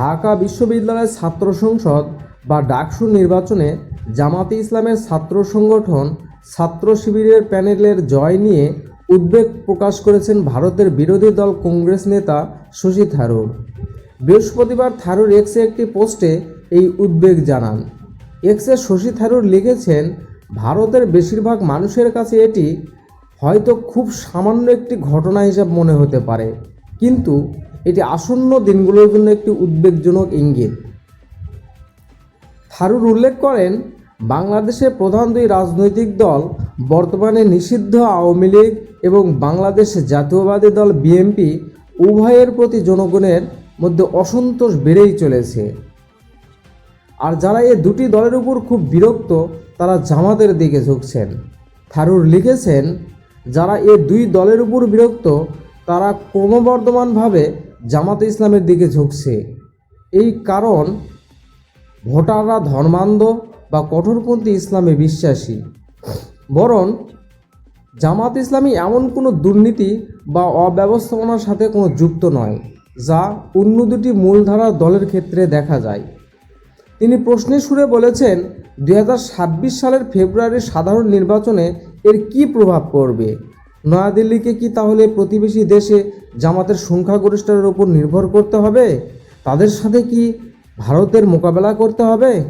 ঢাকা বিশ্ববিদ্যালয়ের ছাত্র সংসদ বা ডাকসু নির্বাচনে জামাতে ইসলামের ছাত্র সংগঠন ছাত্র শিবিরের প্যানেলের জয় নিয়ে উদ্বেগ প্রকাশ করেছেন ভারতের বিরোধী দল কংগ্রেস নেতা শশী থারুর। বৃহস্পতিবার থারুর এক্সে একটি পোস্টে এই উদ্বেগ জানান। এক্সে শশী থারুর লিখেছেন, ভারতের বেশিরভাগ মানুষের কাছে এটি হয়তো খুব সামান্য একটি ঘটনা হিসাব মনে হতে পারে। কিন্তু এটি আসন্ন দিনগুলোর জন্য একটি উদ্বেগজনক ইঙ্গিত। থারুর উল্লেখ করেন, বাংলাদেশের প্রধান দুই রাজনৈতিক দল বর্তমানে নিষিদ্ধ আওয়ামী লীগ এবং বাংলাদেশ জাতীয়বাদী দল বিএনপি উভয়ের প্রতি জনগণের মধ্যে অসন্তোষ বেড়েই চলেছে। আর যারা এই দুটি দলের উপর খুব বিরক্ত, তারা জামাতের দিকে ঝুঁকছেন। থারুর লিখেছেন, যারা এ দুই দলের উপর বিরক্ত তারা ক্রমবর্ধমানভাবে জামাতে ইসলামের দিকে ঝুঁকছে। এই কারণ ভোটাররা ধর্মান্ধ বা কঠোরপন্থী ইসলামে বিশ্বাসী। বরং জামাত ইসলামী এমন কোনো দুর্নীতি বা অব্যবস্থাপনার সাথে কোনো যুক্ত নয়, যা অন্য দুটি মূলধারার দলের ক্ষেত্রে দেখা যায়। তিনি প্রশ্নের সুরে বলেছেন দু হাজার ছাব্বিশ সালের ফেব্রুয়ারির সাধারণ নির্বাচনে এর কী প্রভাব পড়বে? নয়াদিল্লিকে কি তাহলে প্রতিবেশী দেশে জামাতের সংখ্যাগরিষ্ঠের ওপর নির্ভর করতে হবে? তাদের সাথে কি ভারতের মোকাবেলা করতে হবে?